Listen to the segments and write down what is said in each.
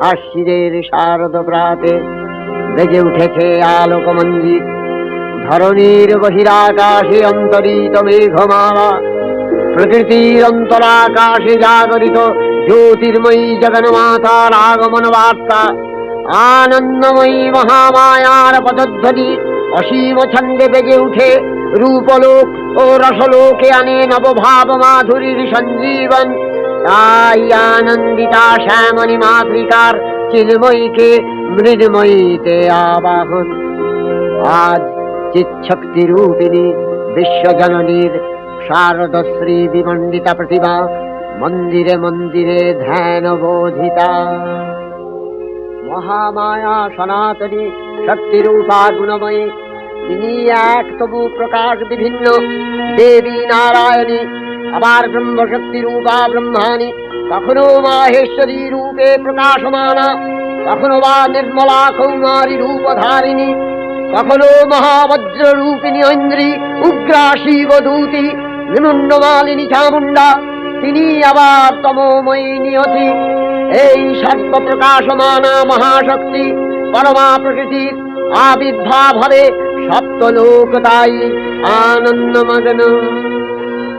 আশ্বিরের শারদ প্রাতে বেজে উঠেছে আলোক মঞ্জির ধরণীর বহিরাকাশে অন্তরিত মেঘমালা, প্রকৃতির অন্তরাকাশে জাগরিত জ্যোতির্ময়ী জগন্মাতার আগমন বার্তা, আনন্দময়ী মহামায়ার পদধ্বনি অসীম ছন্দে বেজে উঠে রূপলোক ও রসলোকে আনে নবভাব মাধুরীর সঞ্জীবন। তাই আনন্দিতা শ্যামণী মাতৃকার চিন্ময়ীকে মৃন্ময়ীতে আবাহন। আজ চিৎশক্তি রূপিণী বিশ্বজননীর শারদশ্রী বিমণ্ডিতা প্রতিমা মন্দিরে মন্দিরে ধ্যান বোধিতা মহামায়া সনাতনী শক্তিরূপা গুণময়ী, তিনি এক তবু প্রকাশ বিভিন্ন দেবী নারায়ণী আবার ব্রহ্মশক্তি রূপা ব্রহ্মাণী, কখনো মাহেশ্বরী রূপে প্রকাশমানা, কখনো বা নির্মলা কৌমারী রূপধারিণী, কখনো মহাবজ্র রূপিণী ঐন্দ্রী উগ্রা শিবদূতি নিমুন্ডমালিনী চামুন্ডা তিনি আবার তমোময়ী নিয়তি। এই সর্বপ্রকাশমানা মহাশক্তি পরমা প্রকৃতির আবির্ভাব হবে সপ্তলোক আনন্দমগ্ন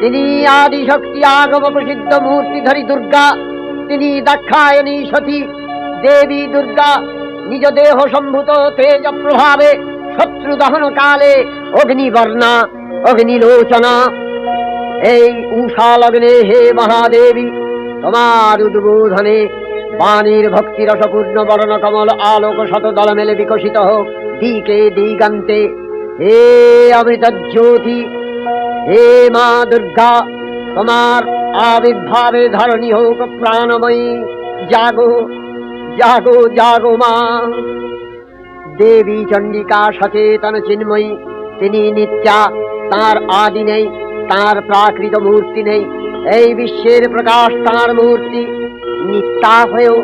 তিনি আদি শক্তি আগম প্রসিদ্ধ মূর্তিধরী দুর্গা। তিনি দাক্ষায়ণী সতী, দেবী দুর্গা। নিজ দেহ সম্ভূত তেজ প্রভাবে শত্রু দহন কালে অগ্নিবর্ণা, অগ্নিলোচনা। এই উষা লগ্নে হে মহাদেবী, তোমার উদ্বোধনে বাণীর ভক্তি রসপূর্ণ বরণ কমল আলোক শত দল মেলে বিকশিত হোক। দিকে দিগান্তে হে অমৃত জ্যোতি হে মা দুর্গা, তোমার আবির্ভাবে ধরণী হোক প্রাণময়ী। জাগো জাগো জাগো মা। দেবী চণ্ডিকা সচেতন চিন্ময়ী, তিনি নিত্যা, তার আদি নেই, তার প্রাকৃত মূর্তি নেই। এই বিশ্বের প্রকাশ তার মূর্তি। নিত্যা হয়েও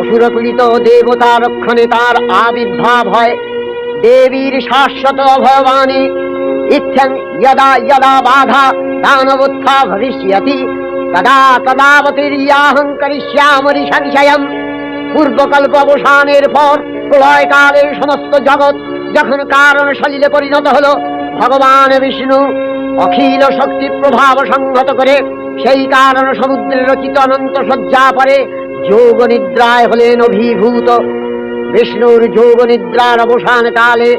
অসুরপীড়িত দেবতা রক্ষণে তার আবির্ভাব হয়। দেবীর শাশ্বত ভবানী ইচ্ছং যদা যদা বাধা দানবোত্থা ভবিষ্যতি তদা তদাবতীর্যাহং করিষ্যামরি সংশয়ম পূর্বকল্প অবসানের পর প্রলয়কালে সমস্ত জগৎ যখন কারণ সলিলে পরিণত হলো ভগবান বিষ্ণু অখিল শক্তি প্রভাব সংহত করে সেই কারণ সমুদ্রে রচিত অনন্ত শয্যা পরে যোগ নিদ্রায় হলেন অভিভূত বিষ্ণুর যোগ নিদ্রার অবসান কালে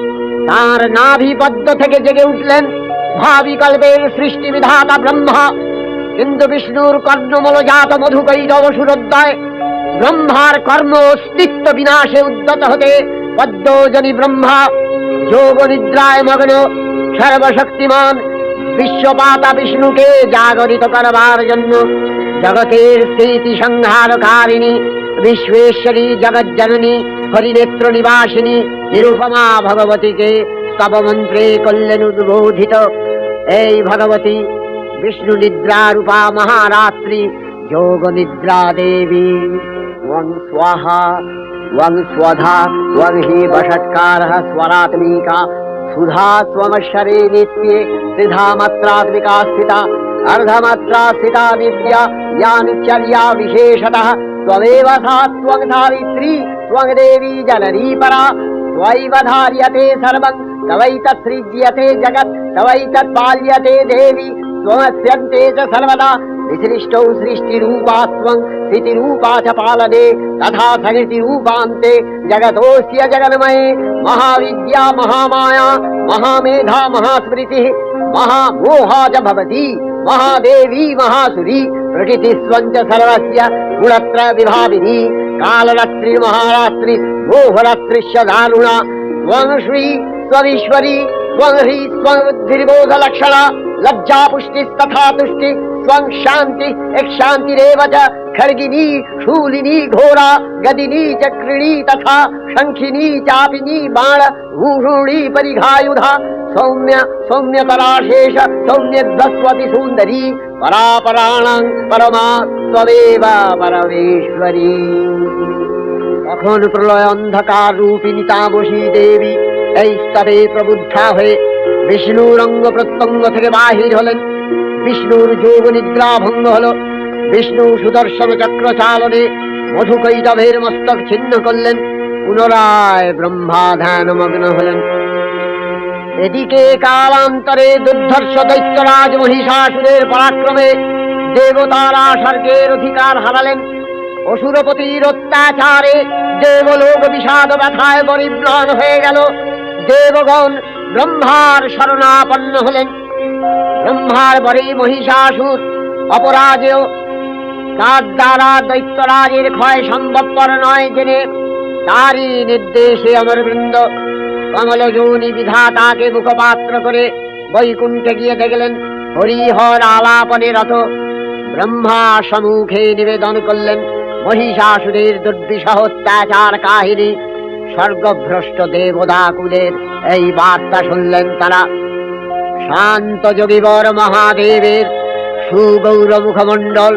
তার নাভিপদ্ম থেকে জেগে উঠলেন। ভাবি কল্পের সৃষ্টি বিধাতা ব্রহ্মা। কিন্তু বিষ্ণুর কর্ণমলজাত মধুকৈরব সুরোদ্দয় ব্রহ্মার কর্ম অস্তিত্ব বিনাশে উদ্যত হতে পদ্মজনী ব্রহ্মা যোগ নিদ্রায় মগ্ন, সর্বশক্তিমান, বিশ্বপাতা বিষ্ণুকে জাগরিত করবার জন্য জগতের স্থিতি সংহারকারিণী বিশ্বেশ্বরী জগজ্জননী করিনেত্র নিবাসিনী নিরুপমা ভগবতীকে কবমন্ত্রে কল্যাণ উদ্বোধিত এই ভগবতী বিষ্ণু নিদ্রা রূপা মহারাত্রি যোগ নিদ্রা দেবী। ওং স্বাহা ওং স্বধা ওং হি বষৎকার স্বরাত্মিকা। সুধা ত্বমশরে নিত্যে, ত্রিধা মাত্রাত্মিকা স্থিতা अर्धमात्रा स्थिता विद्या या नित्यर्या विशेषतः त्वमेव सा त्वं सावित्री त्वं देवी जननी परा। त्वैव धार्यते सर्वं तवैतत्सृज्यते जगत् तवैतत्पाल्यते देवी, त्वमस्यन्ते च सर्वदा। विसृष्टौ सृष्टिरूपा त्वं, स्थितिरूपा च पालने, तथा सकृतिरूपान्ते जगतोऽस्य जगन्मये। महाविद्या, महामाया, महामेधा, महास्मृतिः, महामोहा च भवति। महादेवी, महासुरी प्रकृतिस्वं च सर्वस्य गुणत्र विभाविनी कालरात्रि, महारात्रि मोहरात्रिश्च दारुणा त्वं श्री त्वमीश्वरी, त्वं ह्री, त्वं बुद्धिर्बोधलक्षणा लज्जा पुष्टिस्तथा तुष्टि शान्ति एक शान्तिरेव च खड्गिनी शूलिनी, घोरा, गदिनी, चक्रिणी तथा शङ्खिनी, चापिनी बाण भूषुणी परिघायुधा। सौम्य सौम्यतराशेष सौम्यध्वस्वति सुन्दरी परापराणां परमा त्वमेव परमेश्वरी তখন প্রলয় অন্ধকার রূপিণী তামসী দেবী এই স্তরে প্রবুদ্ধা হয়ে বিষ্ণুর অঙ্গ প্রত্যঙ্গ থেকে বাহির হলেন বিষ্ণুর যোগ নিদ্রা ভঙ্গ হলো বিষ্ণু সুদর্শন চক্র চালনে মধুকৈটভের মস্তক ছিন্ন করলেন পুনরায় ব্রহ্মা ধ্যানমগ্ন হলেন এদিকে কালান্তরে দুর্ধর্ষ দৈত্যরাজ মহিষাসুরের পরাক্রমে দেবতারা স্বর্গের অধিকার হারালেন। অসুরপতির অত্যাচারে দেবলোক বিষাদ ব্যথায় পরিম্লান হয়ে গেল। দেবগণ ব্রহ্মার শরণাপন্ন হলেন। ব্রহ্মার পরে মহিষাসুর, অপরাজেয়। তার দ্বারা দৈত্যরাজের ক্ষয় সম্ভবপর নয় জেনে তারই নির্দেশে অমরবৃন্দ কমলযৌনি বিধাতাকে মুখপাত্র করে বৈকুণ্ঠে গিয়ে দেখলেন হরিহর আলাপনে রত। ব্রহ্মা সম্মুখে নিবেদন করলেন মহিষাসুরের দুর্বিষহ অত্যাচার কাহিনী। স্বর্গভ্রষ্ট দেবদাকুলের এই বার্তা শুনলেন তারা। শান্ত যোগীবর মহাদেবের সুগৌর মুখমণ্ডল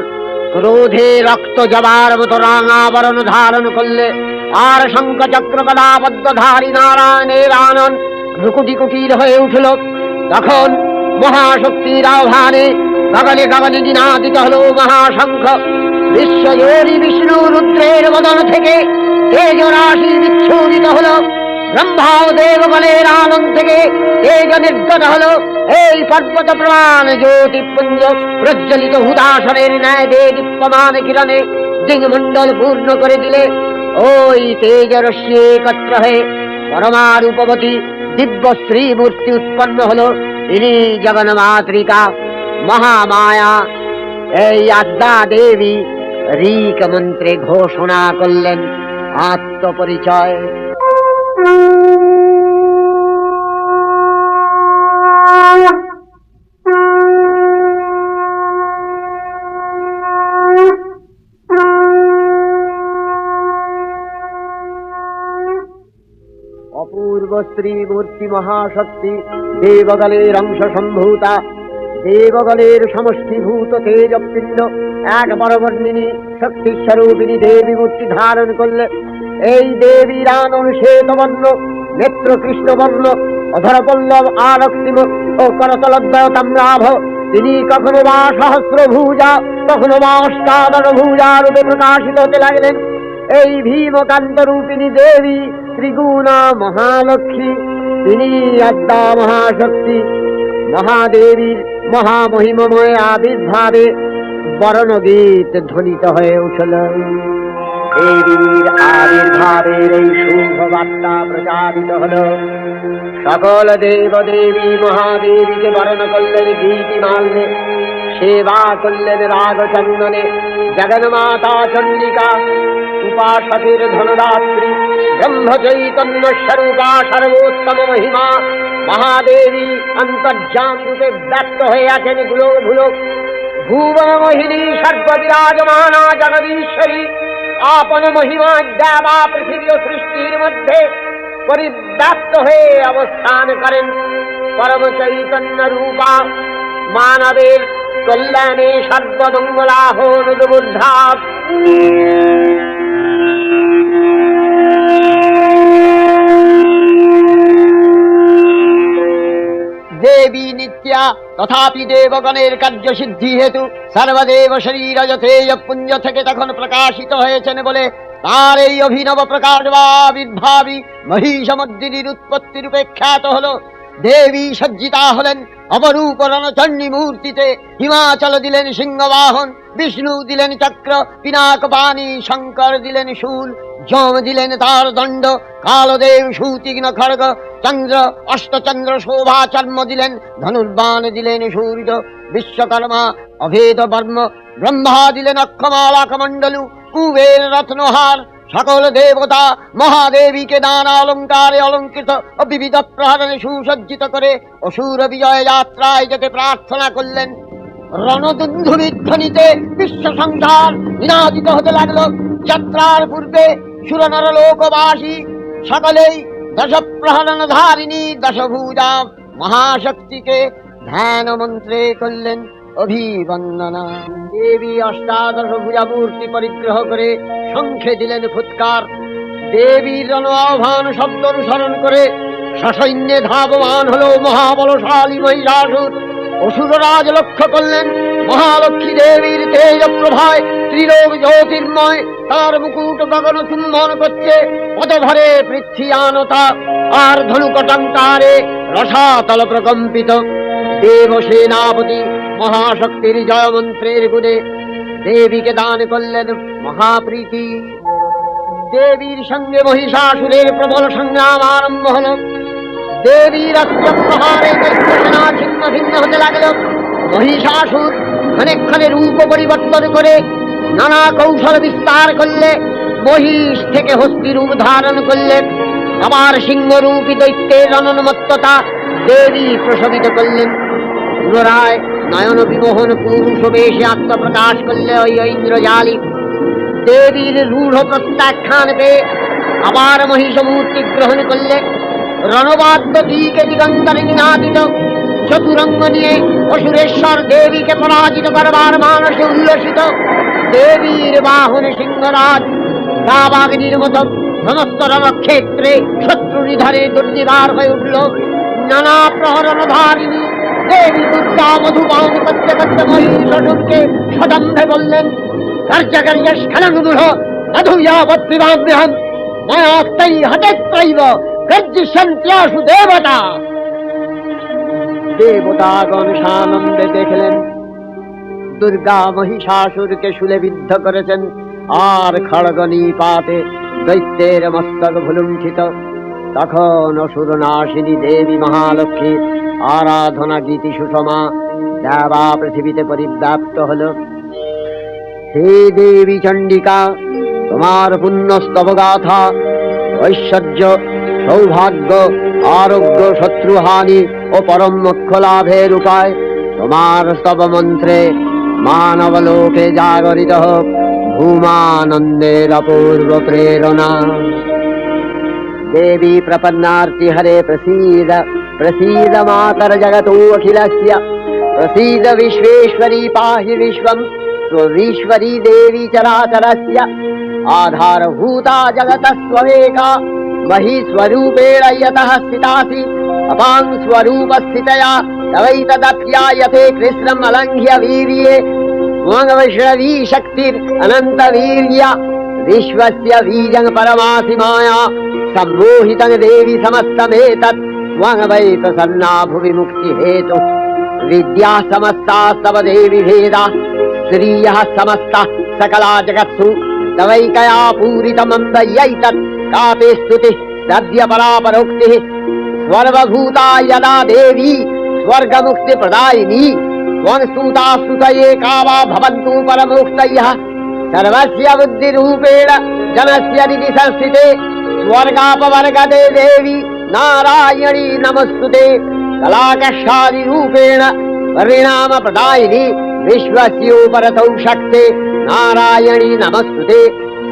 ক্রোধে রক্ত জবার মতো রাঙাবরণ ধারণ করলে আর শঙ্খ চক্র কলাবদ্ধধারী নারায়ণের আনন্দ ভ্রুকুটি কুটির হয়ে উঠল। তখন মহাশক্তির আহ্বানে গগনে গগনে দিনাদিত হল মহাশঙ্খ। বিশ্বজোরী বিষ্ণু রুদ্রের বদন থেকে তেজ রাশি বিচ্ছুরিত হল। ব্রহ্মা দেবগণের আনন্দ থেকে তেজ নির্গত হল। এই পর্বত প্রমাণ জ্যোতিপুঞ্জ প্রজ্বলিত হুদাসনের ন্যায় দে দীপ্যমান কিরণে দিংমণ্ডল পূর্ণ করে দিলে ওই তেজরশ্মি একত্র হয়ে পরমারূপবতী দিব্য শ্রী মূর্তি উৎপন্ন হল। ইনি জগন্মাতৃকা, মহামায়া। এই আদ্যা দেবী ঋক মন্ত্রে ঘোষণা করলেন, আত্মপরিচয়। শ্রী মূর্তি মহাশক্তি দেবগলের অংশ সম্ভূতা দেবগলের সমষ্টিভূত তেজপিণ্ড এক বরবর্ণিনী শক্তি স্বরূপিণী দেবী মূর্তি ধারণ করলে এই দেবীর আনন শ্বেতবর্ণ নেত্র কৃষ্ণবর্ণ অধর পল্লব আরক্তিম ও করতলদ্বয় তিনি কখনো বা সহস্র ভূজা কখনো বা অষ্টাদশ ভূজা রূপে প্রকাশিত হতে লাগলেন। এই ভীমকান্ত রূপিণী দেবী ত্রিগুণা মহালক্ষ্মী। তিনি আদ্যা মহাশক্তি। মহাদেবীর মহামহিমময় আবির্ভাবে বরণ গীত ধ্বনিত হয়ে উঠল। দেবীর আবির্ভাবের এই শুভ বার্তা প্রচারিত হল। সকল দেব দেবী মহাদেবীকে বরণ করলেন গীতি মাল্যে সেবা করলেন রাগ চন্দনে জগন্মাতা চন্ডিকা উপাসকের ধনদাত্রী ব্রহ্ম চৈতন্য স্বরূপা সর্বোত্তম মহিমা মহাদেবী অন্তর্যাম রূপে ব্যক্ত হয়ে আছেনগুলো ভুলো। ভুবন মোহিনী সর্ববিরাজমানা জগদীশ্বরী, আপন মহিমা দেবা পৃথিবী সৃষ্টির মধ্যে পরিব্যাপ্ত হয়ে অবস্থান করেন। পরম চৈতন্য রূপা মানবের কল্যাণে সর্বমঙ্গলাহ নদবুদ্ধা দেবী নিত্যা তথাপি দেবগণের কার্য সিদ্ধি হেতু সর্বদেব শরীর যথেয় পুঞ্জ থেকে তখন প্রকাশিত হয়েছেন বলে তার এই অভিনব প্রকাশ বা আবির্ভাবী মহিষমদ্দিনীর উৎপত্তি রূপে খ্যাত হল। দেবী সজ্জিতা হলেন অপরূপ রণচণ্ডী মূর্তিতে। হিমাচল দিলেন সিংহবাহন, বিষ্ণু দিলেন চক্র, পিনাক পানি শঙ্কর দিলেন শূল, যম দিলেন তার দণ্ড, কালদেব সুতীক্ষ্ণ খড়গ, চন্দ্র, অষ্টচন্দ্র শোভা চর্ম দিলেন, ধনুর্বাণ দিলেন সূর্য, বিশ্বকর্মা, অভেদ বর্ম, ব্রহ্মা দিলেন অক্ষমালা কমণ্ডলু কুবের রত্নহার সকল দেবতা মহাদেবীকে নানা অলঙ্কারে অলঙ্কৃত ও বিবিধ প্রহারণে সুসজ্জিত করে অসুর বিজয় যাত্রায় যেতে প্রার্থনা করলেন। রণদুন্ধুবিধ্বনিতে বিশ্ব সংসার নিনাদিত হতে লাগল। যাত্রার পূর্বে সুরনর লোকবাসী, সকলেই দশ প্রহরণ ধারিণী দশভূজা মহাশক্তিকে ধ্যান মন্ত্রে করলেন। অভিবন্দনা। দেবী অষ্টাদশ ভুজা মূর্তি পরিগ্রহ করে শঙ্খে দিলেন ফুৎকার। দেবীর রণ আহ্বান শব্দ অনুসরণ করে সসৈন্যে ধাবমান হলো মহাবলশালী মহিষাসুর অসুররাজ লক্ষ্য করলেন, মহালক্ষ্মী দেবীর তেজ প্রভায় ত্রিলোক জ্যোতির্ময়, তার মুকুট গগন চুম্বন করছে পদভরে পৃথ্বীয়ানতা আর ধনুকটঙ্কারে রসাতল প্রকম্পিত দেব সেনাপতি মহাশক্তির জয় মন্ত্রের গুণে দেবীকে দান করলেন মহাপ্রীতি। দেবীর সঙ্গে মহিষাসুরের প্রবল সংগ্রাম আরম্ভ হল। দেবীর প্রহারে সেনা ছিন্ন ভিন্ন হতে লাগল। মহিষাসুর ক্ষণে রূপ পরিবর্তন করে নানা কৌশল বিস্তার করলে মহিষ থেকে হস্তি রূপ ধারণ করলে আবার সিংহরূপী দৈত্যের রণনমত্ততা দেবী প্রসবিত করলেন। পুনরায় নয়ন বিমোহন পুরুষ বেশে আত্মপ্রকাশ করলে ওই ঐন্দ্রজালী। দেবীর রূঢ় প্রত্যাখ্যান পেয়ে আবার মহিষ মূর্তি গ্রহণ করলে রণবাদ্য দিকে দিগন্তরে নিনাদিত। চতুরঙ্গ নিয়ে অসুরেশ্বর দেবীকে পরাজিত করবার মানসে উল্লসিত। দেবীর বাহন সিংহরাজ দাবাগ্নির মতো সমস্ত রণক্ষেত্রে শত্রু নিধারে দুর্নিবার হয়ে উঠল। নানা প্রহরণ ধারিণী দেবী দুর্গা সদম্ভে বললেন দেখলেন, দুর্গা মহিষাসুরকে শুলে বিদ্ধ করেছেন, আর খড়গনি পাতে দৈত্যের মস্তক ভুলুণ্ঠিত। তখন অসুরনাশিনী দেবী মহালক্ষ্মী আরাধনা গীতি সুষমা, দেবা পৃথিবীতে পরিব্যাপ্ত হলো। হে দেবী চণ্ডিকা, তোমার পুণ্যস্তব গাথা ঐশ্বর্য, সৌভাগ্য, আরোগ্য, শত্রুহানি ও পরম মোক্ষ লাভের উপায়, তোমার স্তব মন্ত্রে মানব লোকে জাগরিত হোক ভূমানন্দের অপূর্ব প্রেরণা। দেবী প্রপন্নার্তি হরে প্রসীদ। प्रसीद मातर जगत अखिल प्रसीद विश्वेश्वरी पाहि विश्वम् त्वमीश्वरी देवी चराचरस्य आधारभूता जगत स्वेका मही स्वरूपेण यतः स्थितासि अपां स्वरूपस्थितया तवैतदप्या यथे कृष्णम् अलङ्घ्य वीर्ये त्वङ्गविष्णवी शक्तिरनन्तवीर्या विश्वस्य बीजङ् परमासि माया सम्मोहितं देवि समस्तमेतत् వాంగవైత సన్నాభు విముక్తి హేతు విద్యా సమస్తా తవ దేవి భేద శ్రీయ సమస్త సకలా జగత్సు తవైకయా పూరితమందయ్యైతత్ కాపే స్తుతి సద్యపరాపరోక్తి స్వర్వభూతా యదా దేవీ స్వర్గముక్తి ప్రదాయిని వంశూతా స్తుతయే కావా భవంతు పరమోక్తయ్య సర్వస్య బుద్ధిరూపేణ జనస్య నిధి సంస్థితే స్వర్గాపవర్గదే దేవి నారాయణీ నమస్తుతే కళాకషాది రూపేణ పరిణామ ప్రదాయిని విశ్వస్యోపరతౌ శక్తే నారాయణీ నమస్తుతే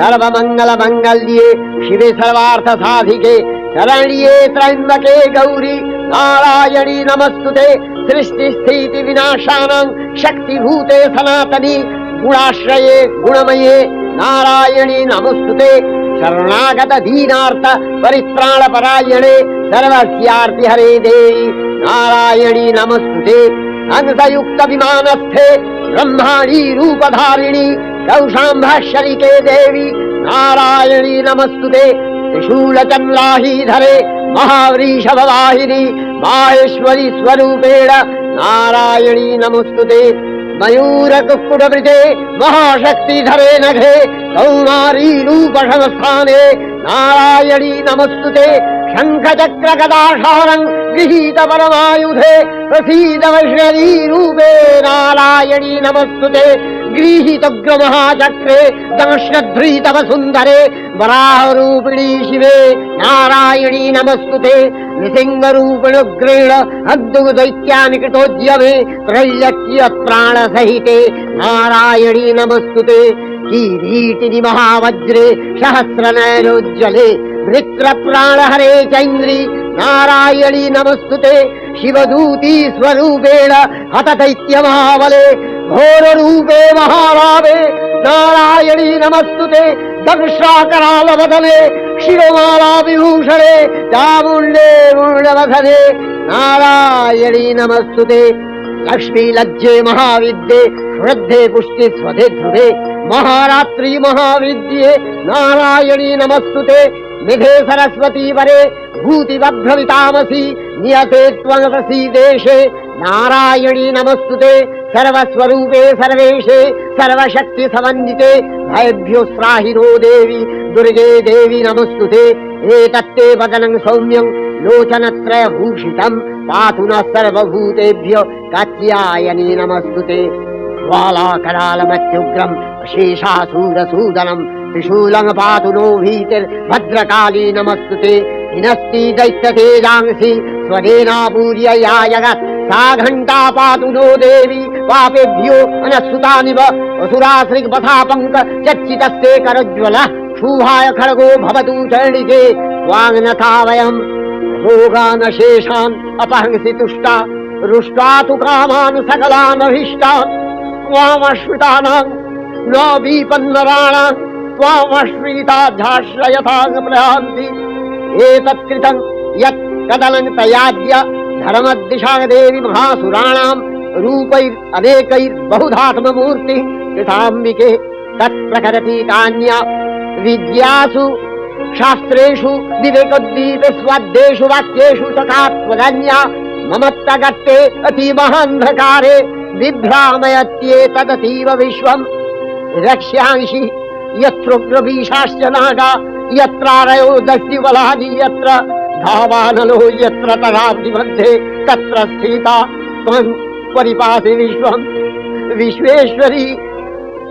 సర్వమంగళ మంగళ్యే శివే సర్వార్థ సాధికే శరణ్యే త్రయంబకే గౌరీ నారాయణీ నమస్తుతే సృష్టి స్థితి వినాశానం శక్తిభూతే సనాతని గుణాశ్రయే గుణమయే నారాయణీ నమస్తుతే नमस्तुते शरणागत दीनार्थ परित्राणपरायणे सर्वस्यार्ति हरे देवी नारायणी नमस्तुते अंशयुक्त विमानस्थे ब्रह्माणी रूपधारिणी कौशाम्भाशरिके देवी नारायणी नमस्तुते त्रिशूलचन्द्राहीधरे महावृषभवाहिनी माहेश्वरी स्वरूपेण नारायणी नमस्तुते मयूरकुक्कुटवृते महाशक्तिधरे नघे कौमारी रूपसंस्थाने नारायणी नमस्तुते शङ्खचक्रगदाशारम् गृहीत परमायुधे प्रसीद वैष्णवी रूपे नारायणी नमस्तुते गृहीतग्रमहाचक्रे सुन्दरे वराहरूपिणी शिवे नारायणी नमस्तुते नृसिंहरूपिणुग्रेण अद्भुतदैत्यानि कृतोद्यमे त्रैलक्य प्राणसहिते नारायणी नमस्तुते किरीटिनि महावज्रे सहस्रनयनोज्ज्वले वृत्रप्राणहरे चैन्द्रि नारायणी नमस्तुते ಶಿವದೂತಿ ಸ್ವರೂಪೇಣ ಹತದೈತ್ಯಮಹಾಬಲೆ ಘೋರರೂಪೇ ಮಹಾಭಾವೆ ನಾರಾಯಣಿ ನಮಸ್ತುತೆ ದಂಶಾಕರಾಲವದನೆ ಶಿವಮಾಲಾವಿಭೂಷಣೆ ಚಾಮುಂಡೇ ಮುಳ್ಳವಧನೆ ನಾರಾಯಣಿ ನಮಸ್ತುತೆ, ಲಕ್ಷ್ಮೀ ಲಜ್ಜೆ ಮಹಾವಿದ್ಯೆ, ಶ್ರದ್ಧೆ ಪುಷ್ಟಿ ಸ್ವಧೆ ಧೃವೆ ಮಹಾರಾತ್ರಿ ಮಹಾವಿದ್ಯೆ, ನಾರಾಯಣಿ ನಮಸ್ತುತೆ ನಿಧೆ ಸರಸ್ವತಿ ವರೆ ಭೂತಿ ಬಭ್ರವಿತಾಮಸಿ नियते त्वं प्रसीदेशे नारायणी नमस्तुते। सर्वस्वरूपे सर्वेशे। सर्वशक्ति समन्विते भयभ्यो स्राहिनो देवी। दुर्गे देवी नमस्तुते। एतत्ते वदनं सौम्यं लोचनत्रयभूषितं। पातु नः सर्वभूतेभ्यो। कात्यायनी नमस्तुते। ज्वालाकरालमत्युग्रम् शेषासूरसूदनम् त्रिशूलं पातु नो भीतिर्भद्रकाली नमस्तुते हिनस्ति दैत्यतेजांसि स्वदेनापूर्य या जगत् सा घण्टा पातु नो देवी पापेभ्यो अनस्सुतानिव असुराश्रिपथापङ्क चच्चितस्ते करज्वल क्षूभाय खड्गो भवतु चण्डिके। स्वाङ्नथा वयम् भोगानशेषान् अपहंसि तुष्टा रुष्टा तु कामान् सकलानभीष्टान् त्वामश्रितानाम् न विपन्नराणाम् त्वामश्रिताध्याश्रयथाङ्प्रयान्ति एतत्कृतम् यत् कदनं तयाद्य धर्मदिशादेवी महासुराणाम् रूपैरनेकैर्बहुधात्ममूर्तिः कृताम्बिके तत्प्रकरति कान्या। विद्यासु, शास्त्रेषु विवेकोद्दीप स्वाद्येषु वाक्येषु तथा त्वदन्या। ममत्तगत्ते अतीमहान्धकारे बिभ्रामयत्येतदतीव विश्वम्। रक्ष्यांसि यत्रोग्रभीषाश्च नागा, यत्रारयो दस्युबलानि यत्र धावानलो यत्र तदाब्धि मध्ये तत्र स्थिता त्वं परिपासि विश्वम्। विश्वेश्वरी,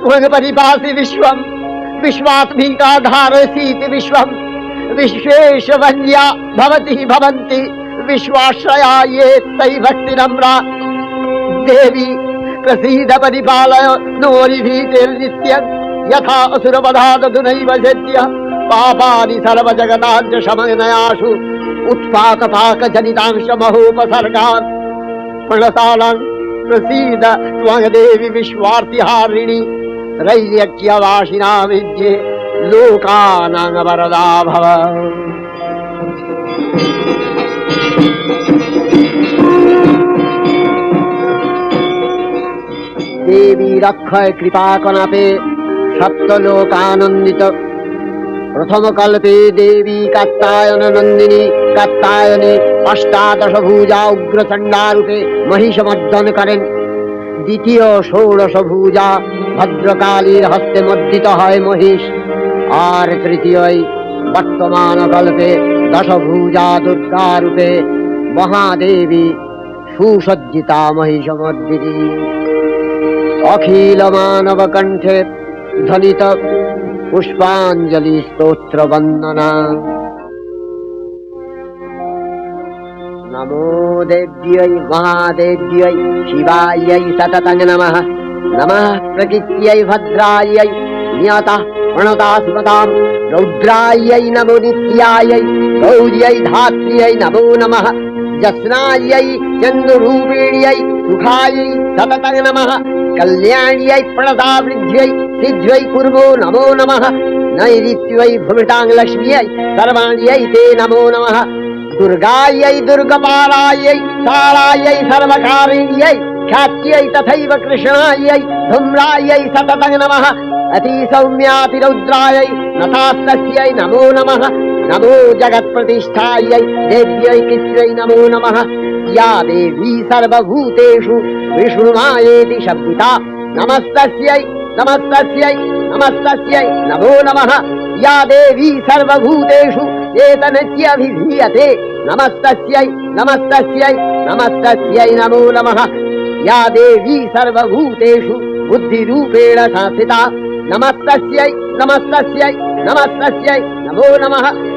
त्वं परिपासि विश्वम्। विश्वात्मिका धारसीति विश्वम्। विश्वेशवन्या भवति भवन्ति, विश्वाश्रया ये तै भक्तिनम्रा देवी, प्रसीद परिपालय, नोरिभीतिर्नित्यम्। यथा असुरवधादधुनैव सद्य पापानि सर्वजगताञ्च शमनयासु उत्पातपाकजनितांश महोपसर्गान् प्रणतानां प्रसीद त्वङ्देवि विश्वार्तिहारिणि त्रैल्यक्यवासिना विद्ये लोकानां वरदा भव দেবী রক্ষয় কৃপা কনাপে সপ্তলোকানন্দিত। প্রথম কল্পে দেবী কাত্তায়ন নন্দিনী কাত্তায়নে অষ্টাদশ ভূজা উগ্রচণ্ডারূপে মহিষমর্দন করেন। দ্বিতীয় ষোড়শ ভূজা ভদ্রকালীর হস্তে মর্দিত হয় মহিষ। আর তৃতীয় বর্তমান কল্পে দশভূজা দুর্গারূপে মহাদেবী সুসজ্জিতা মহিষমর্দিনী। অখিল মানব কণ্ঠে पुष्पाञ्जलिस्तोत्रवन्दना नमो देव्यै महादेव्यै शिवायै सततं नमः। नमः प्रकृत्यै भद्रायै नियतः प्रणतास्मतां रौद्रायै नमो नित्यायै गौर्यै धात्र्यै नमो नमः। जस्नायै चन्द्रभूपिर्यै सुखायै सततङ्गमः कल्याण्यै प्रणतावृद्ध्यै सिद्ध्यै कुर्वो नमो नमः नैऋत्यै भूमिटां लक्ष्म्यै सर्वाण्यै ते नमो नमः दुर्गायै दुर्गपालायै तारायै सर्वकारिण्यै ख्यात्यै तथैव कृष्णायै धूम्रायै सततं नमः अतिसौम्यातिरौद्रायै नतास्तस्यै नमो नमः नमो जगत्प्रतिष्ठायै देव्यै कृत्यै नमो नमः। या देवी सर्वभूतेषु विष्णुमायेति शब्दिता। नमस्तस्यै नमस्तस्यै नमस्तस्यै नमो नमः। या देवी सर्वभूतेषु चेतनस्यभिधीयते नमस्तस्यै नमस्तस्यै नमस्तस्यै नमो नमः। या देवी सर्वभूतेषु बुद्धिरूपेण संस्थिता नमस्तस्यै नमस्तस्यै नमस्तस्यै नमो नमः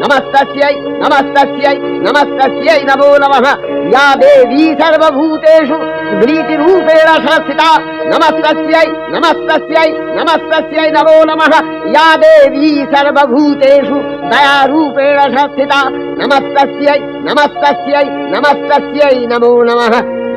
नमस्तस्यै नमस्तस्यै नमस्तस्यै नमो नमः। या देवी सर्वभूतेषु स्मृतिरूपेण संस्थिता नमस्तस्यै नमस्तस्यै नमस्तस्यै नमो नमः। या देवी सर्वभूतेषु दयारूपेण संस्थिता नमस्तस्यै नमस्तस्यै नमस्तस्यै नमो नमः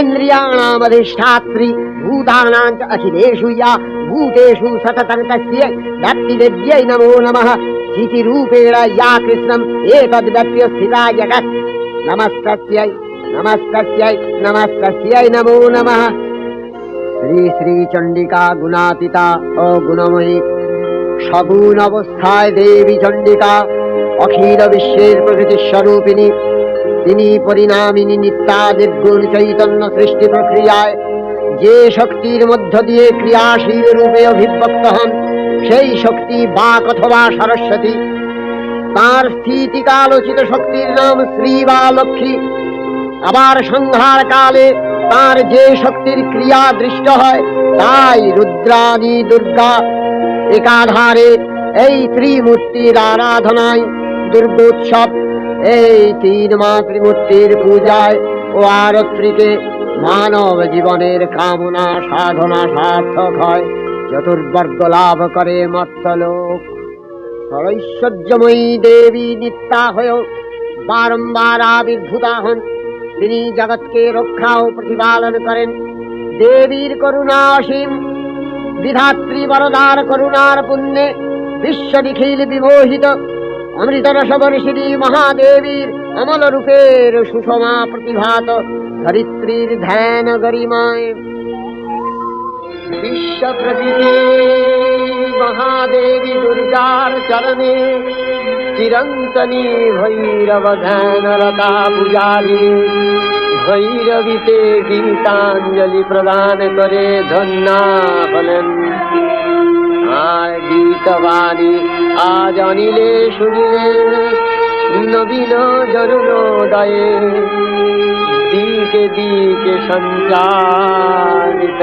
इन्द्रियाणामधिष्ठात्री भूतानां च अखिलेषु या भूतेषु सततं तस्यै व्यक्तिविद्यै नमो नमः स्थितिरूपेण या कृष्णम् एतद्व्यप्य स्थिता जगत् नमस्तस्यै नमस्तस्यै नमस्तस्यै नमो नमः শ্রী শ্রী চণ্ডিকা গুণাতীতা ও গুণময়ী সগুণ অবস্থায় দেবী চণ্ডিকা অখিল বিশ্বের প্রকৃতি স্বরূপিণী তিনি পরিণামিনী নিত্যা নির্গুণ চৈতন্য সৃষ্টি প্রক্রিয়ায় যে শক্তির মধ্য দিয়ে ক্রিয়াশীল রূপে অভিব্যক্ত হন, সেই শক্তি বাক অথবা সরস্বতী। তার স্থিতিকালোচিত শক্তির নাম শ্রী বা লক্ষ্মী। আবার সংহার কালে তার যে শক্তির ক্রিয়া দৃষ্ট হয়, তাই রুদ্রাদি দুর্গা একাধারে এই ত্রিমূর্তির আরাধনায় দুর্গোৎসব এই তিন মা ত্রিমূর্তির পূজায় ও আরত্রিকে মানব জীবনের কামনা, সাধনা সার্থক হয়। চতুর্বর্গ লাভ করে মত্তলোক। ঐশ্বর্যময়ী দেবী নিত্যা হয়েও বারম্বার আবির্ভূতা হন। তিনি জগৎকে রক্ষা ও প্রতিপালন করেন। দেবীর করুণা অসীম। বিধাত্রী বরদার করুণার পুণ্যে বিশ্ব নিখিল বিমোহিত। অমৃত রসবর্ষিণী মহাদেবীর অমল রূপের সুষমা প্রতিভাত ধরিত্রীর ধ্যান গরিমায়। বিশ্ব প্রকৃতি মহাদেবী দুর্গার চরণে চিরন্তনী ভৈরব ধ্যানরতা পূজারি। ভৈরবীতে গীতাঞ্জলি প্রদান করে ধন্যা হলেন আর গীতবাণী আজ অনিলে শুনিলে নবীন জরুণোদয়ে দিকে দিকে সঞ্চারিত।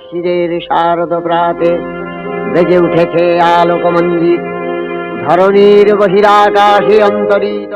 আশ্বিদের শারদ প্রাতে বেজে উঠেছে আলোক মন্দির ধরণীর বহিরাকাশে অন্তরিত